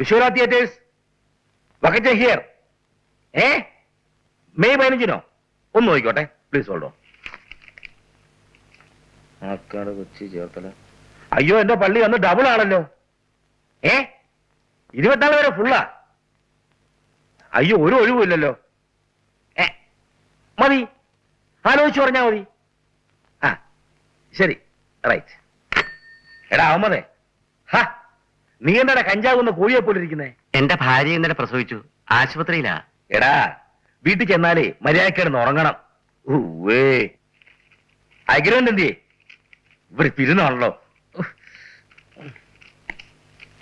വിശ്വരാ theatres വക്കച്ച here. ഏ? May പതിനഞ്ചിനോ? ഒന്ന് നോക്കിക്കോട്ടെ. പ്ലീസ് ഹോൾഡോ ആക്കാട് കൊച്ചി ചേർത്തല? അയ്യോ എന്റെ പള്ളി അന്ന് ഡബിൾ ആണല്ലോ. ഏ? ഇരുപത്തിനാല് വരെ ഫുള്ളാ അയ്യോ ഒരു ഒഴിവുമില്ലല്ലോ ഏ? മതി. ആലോചിച്ച് പറഞ്ഞാ മതി. ആ ശരി. റൈറ്റ് എടാ അഹമ്മദേ. ഹാ. നീ എന്താടാ കഞ്ചാവുന്ന കോഴിയെ പോലെ ഇരിക്കുന്നേ എന്റെ ഭാര്യ ഇന്നലെ പ്രസവിച്ചു. ആശുപത്രിയിലാ. എടാ വീട്ടിൽ ചെന്നാലേ മര്യാദക്കിടന്ന് ഉറങ്ങണം. ഊവേ അഗ്രഹം എന്തിയേ? ഇവിടെ തിരുന്നാണല്ലോ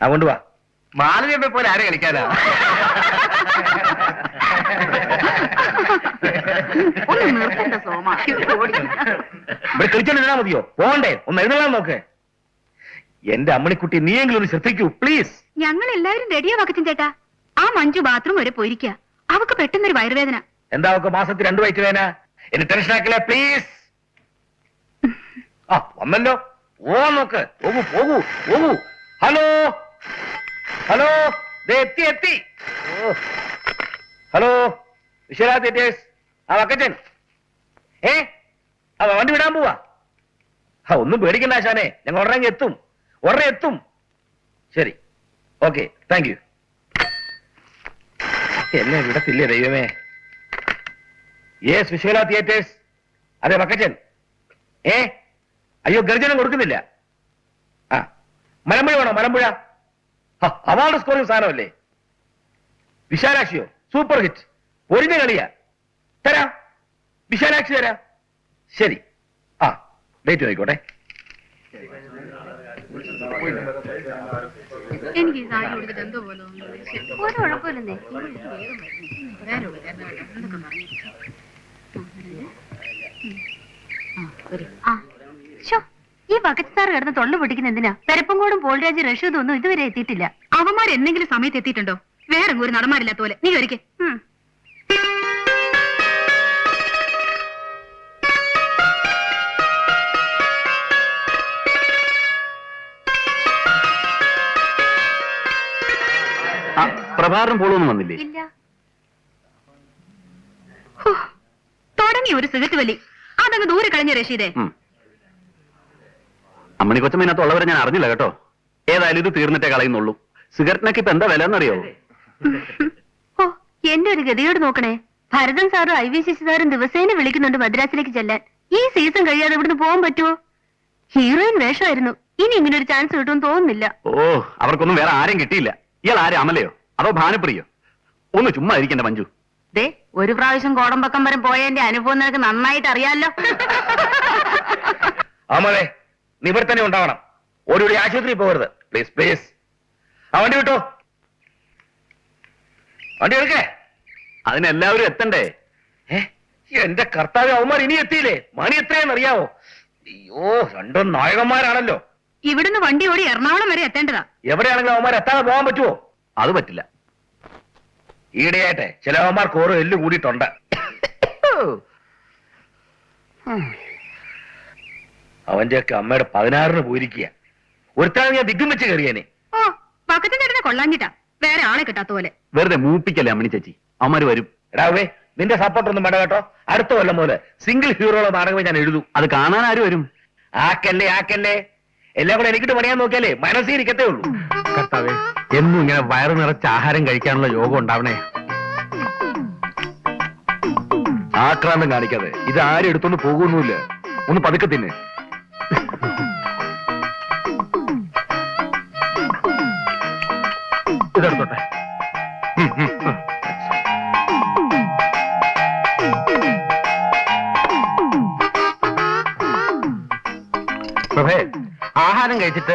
അതുകൊണ്ട് വാ. മാലവ്യമ്മ പോലെ ആരെ കളിക്കാനാ? ഇവിടെ കളിച്ചോണ്ടിരുന്നാ മതിയോ? പോകണ്ടേ ഒന്ന് എഴുന്നള്ളാൻ നോക്ക്. എന്റെ അമ്മണിക്കുട്ടി നീയെങ്കിലും ഒന്ന് ശ്രദ്ധിക്കൂ പ്ലീസ് ഞങ്ങൾ എല്ലാവരും റെഡിയാ വക്കച്ചൻ ചേട്ടാ. ആ മഞ്ജു ബാത്റൂം വരെ പോയിരിക്കുക അവക്ക് പെട്ടെന്നൊരു വയറുവേദന. എന്താ അവക്ക് മാസത്തിൽ രണ്ടു വയറ്റ് വേന എന്നെ ടെൻഷൻ ആക്കില്ല പ്ലീസ് ആ വന്നല്ലോ. ഓ നോക്ക്. പോകൂ പോകൂ പോകൂ. ഹലോ? ഹലോ? എത്തി എത്തി. ഹലോ? വിശ്വനാ തിയേറ്റേഴ്സ് ആ വക്കച്ചൻ. ഏ? ആ വണ്ടി വിടാൻ പോവാ. ആ ഒന്നും പേടിക്കണ്ട ആശാനെ. ഞങ്ങൾ ഉടനെ എത്തും. എത്തും. ശരി. ഓക്കെ. താങ്ക് യു എന്നെ വിടത്തില്ലേ ദൈവമേ? ഏ വിശ്വല തിയേറ്റേഴ്സ്. അതെ വക്കച്ചൻ ഏ? അയ്യോ ഗർജനം കൊടുക്കുന്നില്ല. ആ. മലമ്പുഴ വേണോ? മലമ്പുഴ. അവാർഡ് സ്കോറിംഗ് സാധനമല്ലേ? വിശാലാക്ഷിയോ? Super hit. ഒഴിഞ്ഞ കളിയാ. തരാ. വിശാലാക്ഷി തരാ. ശരി. ആ ഡേറ്റ് നോയിക്കോട്ടെ എനിക്ക് സാരി കൊടുത്തിട്ട് എന്തോ പോലെ ഒരു കുഴപ്പമില്ലെന്നേ. ഈ ബക്കറ്റ് സാർ കിടന്ന് തൊള്ളു പിടിക്കുന്ന എന്തിനാ? പെരപ്പങ്കോടും പോൾരാജ് റഷീദും ഒന്നും ഇതുവരെ എത്തിയിട്ടില്ല. അവന്മാർ എന്തെങ്കിലും സമയത്ത് എത്തിയിട്ടുണ്ടോ? വേറെ ഒരു നടന്മാരില്ലാത്ത പോലെ. നീ ഒരിക്കേ. പ്രഭാകരൻ പോളൊന്നും വന്നില്ലേ? ഇല്ല. തുടങ്ങി ഒരു സിഗരറ്റ് വലി. അതങ്ങ് ദൂരെ കളഞ്ഞ രശീദേ അമ്മണി അമ്മണി കൊച്ചമ്മനകത്ത് ഉള്ളവരെ ഞാൻ അറിഞ്ഞില്ല കേട്ടോ. ഏതായാലും ഇത് തീർന്നിട്ടേ കളയുന്നുള്ളൂ. സിഗരറ്റിനൊക്കെ ഇപ്പൊ എന്താ വില എന്നറിയോ? ഓ എന്റെ ഒരു ഗതിയോട് നോക്കണേ. ഭരതൻ സാറും ഐ വി ശശി സാറും ദിവസേന വിളിക്കുന്നുണ്ട് മദ്രാസിലേക്ക് ചെല്ലാൻ. ഈ സീസൺ കഴിയാതെ ഇവിടുന്ന് പോകാൻ പറ്റുമോ ഹീറോയിൻ വേഷമായിരുന്നു. ഇനി ഇങ്ങനെ ഒരു ചാൻസ് കിട്ടുമെന്ന് തോന്നുന്നില്ല. ഓ അവർക്കൊന്നും വേറെ ആരും കിട്ടിയില്ല. ഇയാൾ ആരും അമലയോ? അതോ ഭാനപ്രിയോ? ഒന്ന് ചുമ്മാ ഇരിക്കണ്ട മഞ്ജു. ദേ ഒരു പ്രാവശ്യം കോടമ്പക്കം വരെ പോയതിന്റെ അനുഭവം നിനക്ക് നന്നായിട്ട് അറിയാലോ. അമ്മളെ നീ ഇവിടെ തന്നെ ഉണ്ടാവണം. ഒരു ആശുപത്രി പോകരുത്. പ്ലീസ് പ്ലീസ് ആ വണ്ടി വിട്ടോ? വണ്ടി എടുക്കേ? അതിനെല്ലാവരും എത്തണ്ടേ? എന്റെ കർത്താവ് അവന്മാർ ഇനി എത്തിയില്ലേ? മണി എത്രയെന്ന് അറിയാവോ? അയ്യോ രണ്ടും നായകന്മാരാണല്ലോ. ഇവിടുന്ന് വണ്ടി ഓടി എറണാകുളം വരെ എത്തേണ്ടതാ. എവിടെയാണെങ്കിലും അവന്മാർ എത്താതെ പോകാൻ പറ്റുമോ അത് പറ്റില്ല. ഈടെയായിട്ടെ ചിലവന്മാർ കോറ് ഓരോ എല്ല് കൂടിയിട്ടുണ്ട്. അവന്റെയൊക്കെ അമ്മയുടെ പതിനാറിന് പോയിരിക്കുക. ഒരുത്താണ് ഞാൻ ദിഗ്ഗം വെച്ച് കയറിയേനെ. ഓ പക്കത്തിന്റെ ചേട്ടനെ കൊള്ളാഞ്ഞിട്ടാ. വേറെ ആളെ കിട്ടാത്ത പോലെ. വെറുതെ മൂപ്പിക്കല്ലേ അമ്മണി ചേച്ചി? അവന്മാര് വരും. എടാവേ നിന്റെ സപ്പോർട്ട് ഒന്നും വേണ്ട കേട്ടോ. അടുത്ത കൊല്ലം പോലെ സിംഗിൾ ഹീറോയുടെ നാടകമേ ഞാൻ എഴുതും. അത് കാണാൻ ആര് വരും? ആക്കല്ലേ ആക്കല്ലേ. എല്ലാം കൂടെ എനിക്കിട്ട് പണിയാൻ നോക്കിയാലേ മനസ്സിൽ ഇരിക്കത്തേ ഉള്ളൂ. കർത്താവേ എന്നും ഇങ്ങനെ വയറു നിറച്ച് ആഹാരം കഴിക്കാനുള്ള യോഗം ഉണ്ടാവണേ. ആക്രാന്തം കാണിക്കാതെ ഇത് ആരും എടുത്തോണ്ട് പോകുന്നില്ല ഒന്ന് പതുക്കെ തിന്നെ. ഇതെടുത്തോട്ടെ. ആഹാരം കഴിച്ചിട്ട്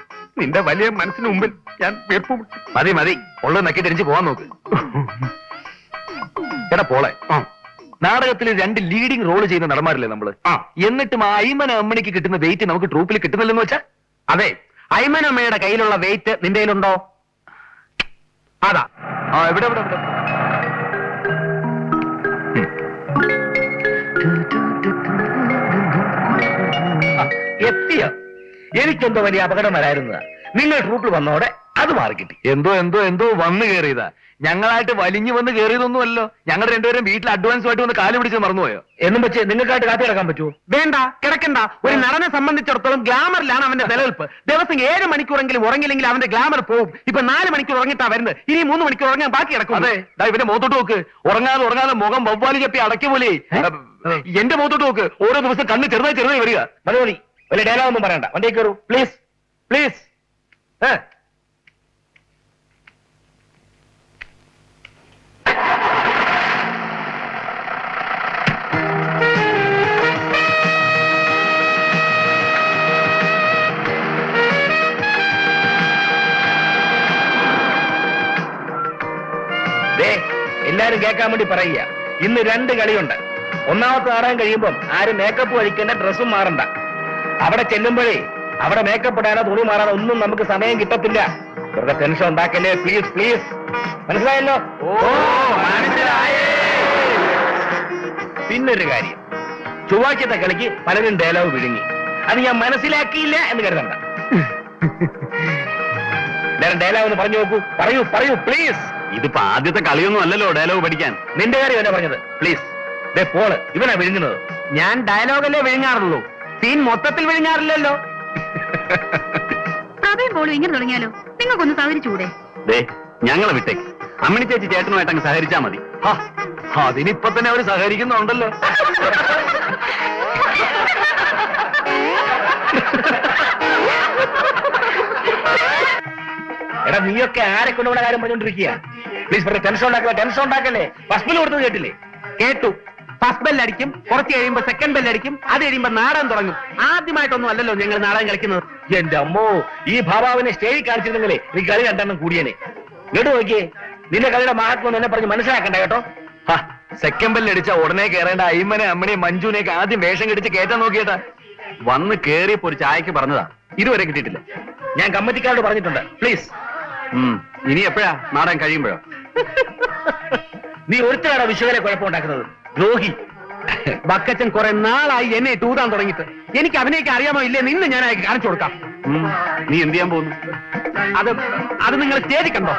നിന്റെ വലിയ മനസ്സിന് മുമ്പിൽ ഞാൻ വീർപ്പ്. മതി മതി. ഉള്ളത് നക്കി തിരിച്ച് പോവാൻ നോക്ക്. എടാ പോളെ നാടകത്തിൽ രണ്ട് ലീഡിംഗ് റോൾ ചെയ്യുന്ന നടന്മാരില്ലേ നമ്മൾ? എന്നിട്ടും ആ അയ്മന അമ്മണിക്ക് കിട്ടുന്ന വെയിറ്റ് നമുക്ക് ട്രൂപ്പിൽ കിട്ടുന്നില്ലെന്ന് വെച്ചാ? അതെ. അയ്മനമ്മയുടെ കയ്യിലുള്ള വെയിറ്റ് നിന്റെ കയ്യിലുണ്ടോ? അതാ. ആ എവിടെ എവിടെ എവിടെ എനിക്കെന്തോ വലിയ അപകടം വരായിരുന്നതാ. നിങ്ങൾ റൂട്ടിൽ വന്നോടെ അത് മാറിക്കിട്ടി. എന്തോ എന്തോ എന്തോ വന്ന് കയറിയതാ ഞങ്ങളായിട്ട് വലിഞ്ഞു വന്ന് കയറിയതൊന്നുമല്ലോ ഞങ്ങൾ രണ്ടുപേരും വീട്ടിൽ അഡ്വാൻസ് ആയിട്ട് വന്ന് കാലു പിടിച്ച് മറന്നുപോയോ? എന്നും വെച്ച് നിങ്ങൾക്കായിട്ട് കാത്തി കിടക്കാൻ പറ്റുമോ വേണ്ട കിടക്കണ്ട. ഒരു നടനെ സംബന്ധിച്ചിടത്തോളം ഗ്ലാമറിലാണ് അവന്റെ നിലനിൽപ്പ്. ദിവസം ഏഴ് മണിക്കൂറെങ്കിലും ഉറങ്ങില്ലെങ്കിൽ അവന്റെ ഗ്ലാമർ പോകും ഇപ്പൊ നാല് മണിക്കൂർ ഉറങ്ങിട്ടാ വരുന്നത്. ഇനി മൂന്ന് മണിക്കൂർ ഉറങ്ങാൻ ബാക്കി കിടക്കും. അതെ. ഇവന്റെ മുഖത്തോട്ട് നോക്ക്. ഉറങ്ങാതെ ഉറങ്ങാതെ മുഖം വവ്വാലി ചപ്പി അടക്കി പോലെ എന്റെ മുഖത്തോട്ട് നോക്ക്. ഓരോ ദിവസം കണ്ണ് ചെറുതായി ചെറുതായി വരിക. മതി വലിയ ഡയലോഗ് ഒന്നും പറയണ്ട വണ്ടി കയറൂ പ്ലീസ് പ്ലീസ് എല്ലാരും കേൾക്കാൻ വേണ്ടി പറയുക. ഇന്ന് രണ്ട് കളിയുണ്ട്. ഒന്നാമത്തെ ആറാൻ കഴിയുമ്പം ആരും മേക്കപ്പ് കഴിക്കേണ്ട ഡ്രസ്സും മാറണ്ട. അവിടെ ചെല്ലുമ്പോഴേ അവിടെ മേക്കപ്പ് ഇടാനോ തുണി മാറാനോ ഒന്നും നമുക്ക് സമയം കിട്ടത്തില്ല. വെറുതെ ടെൻഷൻ ഉണ്ടാക്കല്ലേ? പ്ലീസ് പ്ലീസ് മനസ്സിലായല്ലോ. പിന്നൊരു കാര്യം. ചൊവ്വാഴ്ചത്തെ കളിക്ക് പലരും ഡയലോഗ് വിഴുങ്ങി. അത് ഞാൻ മനസ്സിലാക്കിയില്ല എന്ന് കരുതണ്ട. ഡയലോഗ് ഒന്ന് പറഞ്ഞു നോക്കൂ. പറയൂ പറയൂ പ്ലീസ് ഇതിപ്പോ ആദ്യത്തെ കളിയൊന്നും അല്ലല്ലോ ഡയലോഗ് പഠിക്കാൻ. നിന്റെ കാര്യം എന്നാ പറഞ്ഞത്? പ്ലീസ് ദേ പോൾ ഇവനാ വിഴുങ്ങുന്നത്. ഞാൻ ഡയലോഗല്ലേ വിഴുങ്ങാറുള്ളൂ? സീൻ മൊത്തത്തിൽ വിളിഞ്ഞാറില്ലല്ലോ അതേ പോലും ഇങ്ങനെ തുടങ്ങിയാലോ? നിങ്ങൾക്കൊന്ന് സഹകരിച്ചൂടെ ദേ ഞങ്ങളെ വിട്ടേക്ക് അമ്മിണി ചേച്ചി ചേട്ടനുമായിട്ട് അങ്ങ് സഹകരിച്ചാ മതി. അതിനിപ്പൊ തന്നെ അവർ സഹകരിക്കുന്നുണ്ടല്ലോ. എടാ നീയൊക്കെ ആരെ കൊണ്ടുപോണ കാര്യം പറഞ്ഞോണ്ടിരിക്കുക പ്ലീസ് ടെൻഷൻ ഉണ്ടാക്കല്ലേ ടെൻഷൻ ഉണ്ടാക്കല്ലേ? ഫസ്റ്റ് കൊടുത്തത് കേട്ടില്ലേ? കേട്ടു. ഫസ്റ്റ് ബെല്ലടിക്കും കുറച്ച് കഴിയുമ്പോ സെക്കൻഡ് ബെല്ലടിക്കും അത് കഴിയുമ്പോ നാടകം തുടങ്ങും. ആദ്യമായിട്ടൊന്നും അല്ലല്ലോ ഞങ്ങൾ നാടകം കളിക്കുന്നത്. എന്റെ അമ്മോ ഈ ഭാവാവിനെ സ്റ്റേജിൽ കാണിച്ചിരുന്നെങ്കിലേ നീ കളി രണ്ടെണ്ണം കൂടിയനെ. കേട്ടു നോക്കിയേ നിന്റെ കളിയുടെ മഹാത്മം എന്നെ പറഞ്ഞ് മനസ്സിലാക്കണ്ട കേട്ടോ? സെക്കൻഡ് ബെല്ലടിച്ച ഉടനെ കയറേണ്ട അയ്മനെ അമ്മനെ മഞ്ജുനെയൊക്കെ ആദ്യം വേഷം കെടിച്ച് കയറ്റാൻ നോക്കിയേട്ടാ. വന്ന് കേറി ഒരു ചായക്ക് പറഞ്ഞതാ. ഇതുവരെ കിട്ടിയിട്ടില്ല. ഞാൻ കമ്മിറ്റിക്കാരോട് പറഞ്ഞിട്ടുണ്ട്. പ്ലീസ്. ഇനി എപ്പോഴാ നാടകം കഴിയുമ്പോഴോ? നീ ഒരുത്തരാണ് വിശ്വകരെ കുഴപ്പമുണ്ടാക്കുന്നത് ദ്രോഹി ബക്കച്ചൻ കുറെ നാളായി എന്നെ തൂതാൻ തുടങ്ങിയിട്ട്. എനിക്ക് അഭിനയിക്കാൻ അറിയാമോ ഇല്ലേ? നിന്ന് ഞാൻ അയക്ക് കാണിച്ചു കൊടുക്കാം. നീ എന്ത് ചെയ്യാൻ പോകുന്നു? അത് അത് നിങ്ങൾ സ്റ്റേജിൽ കണ്ടോ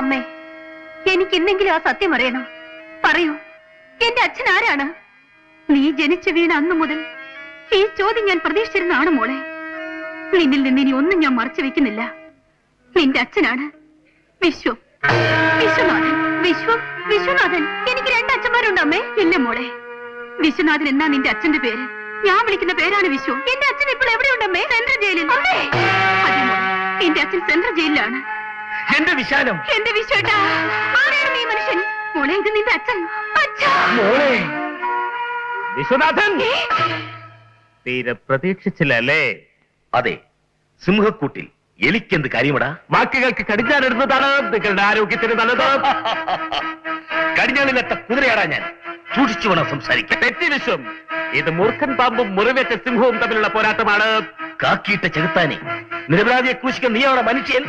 അമ്മേ എനിക്ക് എന്തെങ്കിലും ആ സത്യം അറിയണം. പറയൂ. എന്റെ അച്ഛൻ ആരാണ്? നീ ജനിച്ചു വീണ അന്നു മുതൽ ഈ ചോദ്യം ഞാൻ പ്രതീക്ഷിച്ചിരുന്നാണ് മോളെ. നിന്നിൽ നിന്ന് ഇനി ഒന്നും ഞാൻ മറച്ചു വെക്കുന്നില്ല. നിന്റെ അച്ഛനാണ് വിശ്വ. വിശ്വനാഥൻ. വിശ്വ. വിശ്വനാഥൻ. എനിക്ക് രണ്ട് അച്ഛന്മാരുണ്ട് അമ്മേ. ഇല്ല മോളെ. വിശ്വനാഥൻ എന്നാ നിന്റെ അച്ഛന്റെ പേര്? ഞാൻ വിളിക്കുന്ന പേരാണ് വിശ്വ. എന്റെ അച്ഛൻ ഇപ്പോൾ എവിടെയുണ്ടമ്മേ സെൻട്രൽ ജയിലിൽ. അതെ മോളെ. എന്റെ അച്ഛൻ സെൻട്രൽ ജയിലിലാണ്. എന്റെ വിശാലം. എന്റെ വിശ്വട്ടാ. ആരാണ് നീ മനുഷ്യൻ? മോളെ ഇത് നിന്റെ അച്ഛൻ. അച്ഛാ! മോളെ! വിശ്വനാഥൻ? തീരെ പ്രതീക്ഷിച്ചില്ലല്ലേ? അതെ സിംഹക്കൂട്ടിൽ എലിക്കെന്ത് കാര്യമടാ? വാക്കുകൾക്ക് കടിഞ്ഞാനെടുത്തതാണ് നിങ്ങളുടെ ആരോഗ്യത്തിന് നല്ലത്. കടിഞ്ഞാണില്ലാത്ത കുതിരയാടാ ഞാൻ. സൂക്ഷിച്ചു വേണം സംസാരിക്കാൻ. തെറ്റി വിശ്വം. ഇത് മൂർഖൻ പാമ്പും മുറിവേറ്റ സിംഹവും തമ്മിലുള്ള പോരാട്ടമാണ്. കാക്കിയിട്ട ചെകുത്താനെ നിരപരാധിയെ ക്രൂശിക്കാൻ നീ അവിടെ മനുഷ്യൻ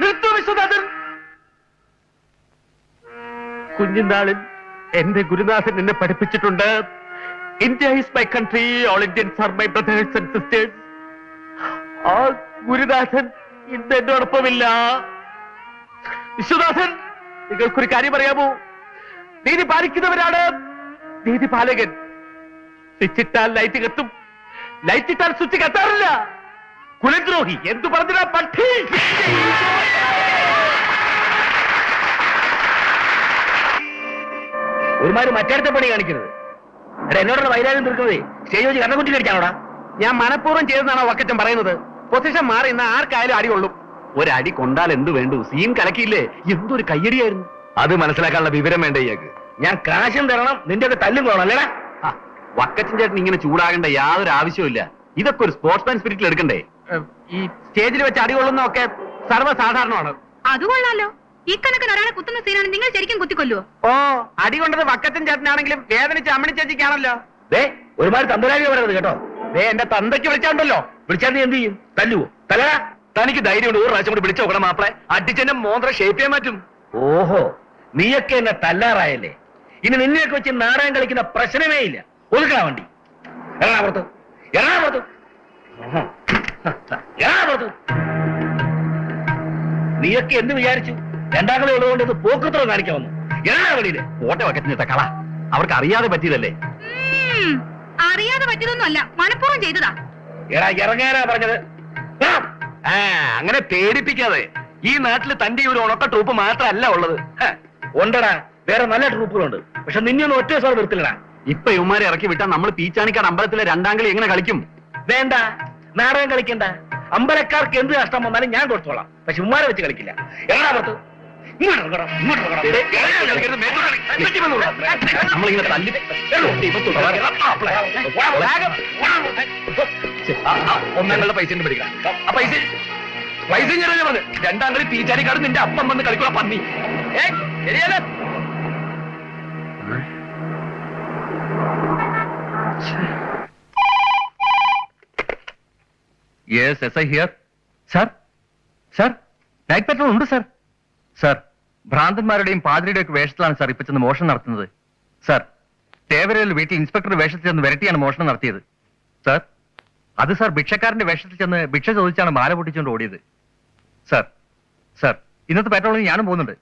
നിർത്തു വിശ്വനാഥൻ. കുഞ്ഞിനാളിൽ എന്റെ ഗുരുനാഥൻ എന്നെ പഠിപ്പിച്ചിട്ടുണ്ട്. India is my country all Indians are my brothers and sisters ആ ഗുരുദാസൻ ഇന്ന് എന്നോടൊപ്പമില്ല. വിശ്വദാസൻ നിങ്ങൾക്കൊരു കാര്യം അറിയാമോ നീതി പാലിക്കുന്നവരാണ്. നീതി പാലകൻ. സ്വിച്ച് ഇട്ടാൽ ലൈറ്റ് കത്തും. ലൈറ്റ് ഇട്ടാൽ സ്വിച്ച് കത്താറില്ല. കുലദ്രോഹി എന്തു പറഞ്ഞാ പട്ടി. ഒരുമാര് മറ്റേടത്തെ പണി കാണിക്കരുത് എന്നോടുള്ള വൈരാഗ്യം തീർക്കുന്നതേ സ്റ്റേജ് വെച്ച് കണ്ണക്കുറ്റി കടിച്ചാണോടാ ഞാൻ മനഃപൂർവം ചെയ്തെന്നാണോ വക്കറ്റം പറയുന്നത്? പൊസിഷൻ മാറി ഇന്ന് ആർക്കായാലും അടി കൊള്ളും. ഒരടി കൊണ്ടാൽ എന്ത് വേണ്ടു? സീൻ കലക്കിയില്ലേ? എന്തൊരു കയ്യടിയായിരുന്നു. അത് മനസ്സിലാക്കാനുള്ള വിവരം വേണ്ട ഇയാൾക്ക്? ഞാൻ കാശും തരണം നിന്റെ ഒക്കെ തല്ലും കൊള്ളണം അല്ലേടാ? ആ, വക്കച്ചൻ ചേട്ടൻ ഇങ്ങനെ ചൂടാകേണ്ട യാതൊരു ആവശ്യമില്ല ഇതൊക്കെ ഒരു സ്പോർട്സ്മാൻ സ്പിരിറ്റിൽ എടുക്കണ്ടേ? ഈ സ്റ്റേജിൽ വെച്ച് അടി അടികൊള്ളുന്നതൊക്കെ സർവസാധാരണമാണ്. അത് കൊള്ളാലോ. ഈ കണക്കിന് ഒരാളെ കുത്തുന്ന സീനാണ് നിങ്ങൾ ശരിക്കും കുത്തിക്കൊല്ലുവോ? ഓ അടി കൊണ്ടത് വക്കച്ചൻ ചേട്ടനാണെങ്കിലും വേദനിച്ച് അമ്മണി ചേച്ചിക്കാണല്ലോ. ദേ ഒരുമാതിരി തമ്പുരാരി പറയരുത് കേട്ടോ. ദേ എന്റെ തന്തയ്ക്ക് വിളിച്ചാണ്ടല്ലോ. വിളിച്ചാൽ നീ എന്ത് ചെയ്യും? തല്ലുവോ? തലടാ തനിക്ക് ധൈര്യമുണ്ട്. ഒരു പ്രാവശ്യം കൂടി വിളിച്ചു നോക്കണം മാപ്പിളെ. അടിച്ചെന്നെ മോന്ത്ര ഷേപ്പ് ചെയ്യാൻ പറ്റും. ഓഹോ നീയൊക്കെ എന്നെ തല്ലാറായല്ലേ. ഇനി നിന്നെയൊക്കെ വെച്ച് നാടകം കളിക്കുന്ന പ്രശ്നമേ ഇല്ല. ഒതുക്കണ വണ്ടി. എറണാകുളത്ത് എറണാകുളത്ത് എറണാകുളത്ത് നീയൊക്കെ എന്ത് വിചാരിച്ചു? രണ്ടാകളെ ഉള്ളതുകൊണ്ട് ഇത് പോക്കൃത്രം കാണിക്കാൻ വന്നു. എറണാകുളിയിൽ വെളിയിൽ ഓട്ട ചേട്ടാ കള. അവർക്ക് അറിയാതെ പറ്റിയതല്ലേ അറിയാതെ പറ്റിയതൊന്നുമല്ല. മനഃപൂർവം ചെയ്തതാ. എടാ ഇറങ്ങാനാ പറഞ്ഞത്. ആ, അങ്ങനെ പേടിപ്പിക്കാതെ. ഈ നാട്ടിൽ തന്റെ ഒരു ഉണക്ക ട്രൂപ്പ് മാത്രമല്ല ഉള്ളത്. ഉണ്ടടാ. വേറെ നല്ല ട്രൂപ്പുകളുണ്ട്. പക്ഷെ നിന്നെ ഒന്ന് ഒറ്റ സ്ഥലം നിർത്തില്ലടാ. ഇപ്പൊ ഇവന്മാരെ ഇറക്കി വിട്ടാൽ നമ്മൾ പീച്ചാണിക്കാട് അമ്പലത്തിലെ രണ്ടാം കളി എങ്ങനെ കളിക്കും? വേണ്ട. നാടകം കളിക്കണ്ട. അമ്പലക്കാർക്ക് എന്ത് കഷ്ടം വന്നാലും ഞാൻ കൊടുത്തോളാം. പക്ഷെ ഉമ്മാരെ വെച്ച് കളിക്കില്ല. എറണാകുളത്ത് ഇങ്ങോട്ട് നമ്മളിങ്ങനെ തല്ലി ഒന്നാങ്ങളുടെ പൈസ ഉണ്ട് പിടിക്കാം ആ പൈസ. പൈസ ഞാൻ പറഞ്ഞു. രണ്ടാം കളി കാട് നിന്റെ അപ്പം വന്ന് കളിക്കൂടാ പന്നി. ഏ ശരിയല്ലേ? Yes S I here. Sir sir night patrol ഉണ്ട് സർ. സർ ഭ്രാന്തന്മാരുടെയും പാതിരിയുടെയൊക്കെ വേഷത്തിലാണ് സർ ഇപ്പൊ ചെന്ന് മോഷണം നടത്തുന്നത്. സർ തേവരയിൽ വീട്ടിൽ ഇൻസ്പെക്ടർ വേഷത്തിൽ ചെന്ന് വരട്ടിയാണ് മോഷണം നടത്തിയത്. സർ അത് സർ ഭിക്ഷക്കാരന്റെ വേഷത്തിൽ ചെന്ന് ഭിക്ഷ ചോദിച്ചാണ് മാല പൊട്ടിച്ചുകൊണ്ട് ഓടിയത്. സർ സർ ഇന്നത്തെ പെട്രോളിന് ഞാനും പോകുന്നുണ്ട്.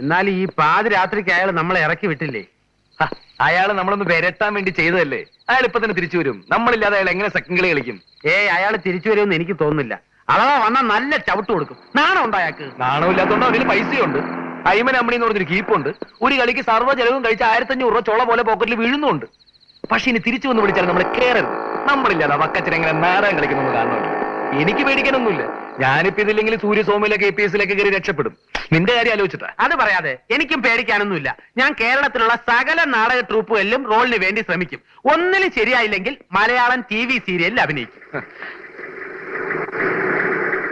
എന്നാൽ ഈ പാതിരാത്രിക്ക് അയാൾ നമ്മളെ ഇറക്കി വിട്ടില്ലേ? അയാൾ നമ്മളൊന്ന് വരട്ടാൻ വേണ്ടി ചെയ്തതല്ലേ? അയാൾ ഇപ്പൊ തന്നെ തിരിച്ചു വരും. നമ്മളില്ലാതെ അയാൾ എങ്ങനെ സെക്കൻഡ് കളി കളിക്കും? ഏ അയാൾ തിരിച്ചു വരുമെന്ന് എനിക്ക് തോന്നുന്നില്ല. അഥവാ വന്നാൽ നല്ല ചവിട്ട് കൊടുക്കും. നാണം ഉണ്ടോ അയാൾക്ക്? നാണമില്ലാത്തോണ്ട് അവരിൽ പൈസയുണ്ട്. അയ്മൻ അമ്മണി എന്ന് പറഞ്ഞൊരു കീപ്പുണ്ട്. ഒരു കളിക്ക് സർവ ചെലവും കഴിച്ച് ആയിരത്തഞ്ഞൂറ് രൂപ ചോള പോലെ പോക്കറ്റിൽ വീഴുന്നുണ്ട് പക്ഷെ ഇനി തിരിച്ചു വന്ന് വിളിച്ചാൽ നമ്മളെ കേറരുത്. നമ്മളില്ലാതെ വക്കച്ചൻ എങ്ങനെ നാടകം കളിക്കുന്നു കാണുന്നുണ്ട് എനിക്ക് പേടിക്കാനൊന്നുമില്ല. ഞാനിപ്പോ ഇതില്ലെങ്കിൽ സൂര്യ സോമിലെ കെ പി എസിലൊക്കെ കയറി രക്ഷപ്പെടും. നിന്റെ കാര്യം ആലോചിച്ചിട്ടാ. അത് പറയാതെ എനിക്കും പേടിക്കാനൊന്നുമില്ല. ഞാൻ കേരളത്തിലുള്ള സകല നാടക ട്രൂപ്പുകളിലും റോളിന് വേണ്ടി ശ്രമിക്കും. ഒന്നിലും ശരിയായില്ലെങ്കിൽ മലയാളം ടി വി സീരിയലിൽ അഭിനയിക്കും.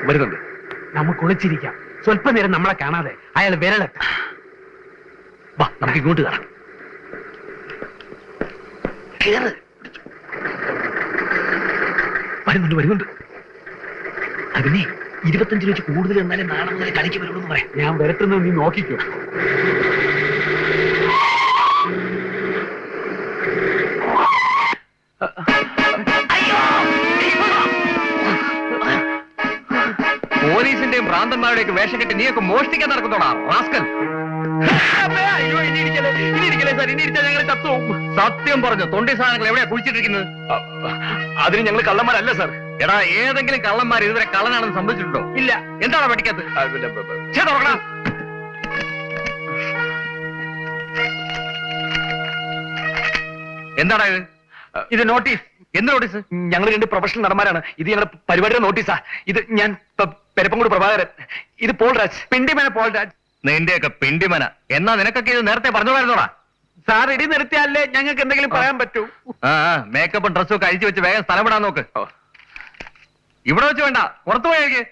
വരുന്നുണ്ട്. നമുക്ക് ഒളിച്ചിരിക്കാം. സ്വല്പനേരം നമ്മളെ കാണാതെ അയാൾ വിരളട്ടെ വാ നമുക്ക് ഇങ്ങോട്ട് കാണാം. വരുന്നുണ്ട് വരുന്നുണ്ട്. അതിനെ ഇരുപത്തഞ്ച് രൂപ കൂടുതൽ എന്നാലേ നാളെ മുതൽ കളിക്ക് വരുള്ളൂ പറയാം. ഞാൻ വരത്തുന്നത് നീ നോക്കിക്കോ. പോലീസിന്റെയും ഭ്രാന്തന്മാരുടെയൊക്കെ വേഷം കെട്ടി നീയൊക്കെ മോഷ്ടിക്കാൻ നടക്കുന്നോടാ റാസ്കൽ. സത്യം പറഞ്ഞു തൊണ്ടി സാധനങ്ങൾ എവിടെയാ കുഴിച്ചിട്ടിരിക്കുന്നത്? അതിന് ഞങ്ങൾ കള്ളന്മാരല്ല സാർ. എടാ ഏതെങ്കിലും കള്ളന്മാർ ഇതുവരെ കള്ളനാണെന്ന് സംഭവിച്ചിട്ടുണ്ടോ ഇല്ല. എന്താണ് പഠിക്കാത്ത. എന്താടാ ഇത്? ഇത് നോട്ടീസ്. എന്ത് നോട്ടീസ്? ഞങ്ങൾ രണ്ട് പ്രൊഫഷണൽ നടന്മാരാണ്. ഇത് ഞങ്ങളുടെ പരിപാടിയുടെ നോട്ടീസാ. ഇത് ഞാൻ പെരപ്പംകൂട് പ്രഭാകരൻ. ഇത് പോൾ രാജ്. പിണ്ടിമന പോൾ രാജ്. നിന്റെയൊക്കെ പിണ്ടിമന. എന്നാ നിനക്കൊക്കെ ഇത് നേരത്തെ പറഞ്ഞോടാ സാർ ഇടി നിർത്തിയാലേ ഞങ്ങൾക്ക് എന്തെങ്കിലും പറയാൻ പറ്റൂ. ആ മേക്കപ്പും ഡ്രസ്സും ഒക്കെ അഴിച്ചു വെച്ച് വേഗം സ്ഥലം വിടാൻ നോക്ക്. ഇവിടെ വെച്ച് വേണ്ട. പുറത്തു പോയേക്ക്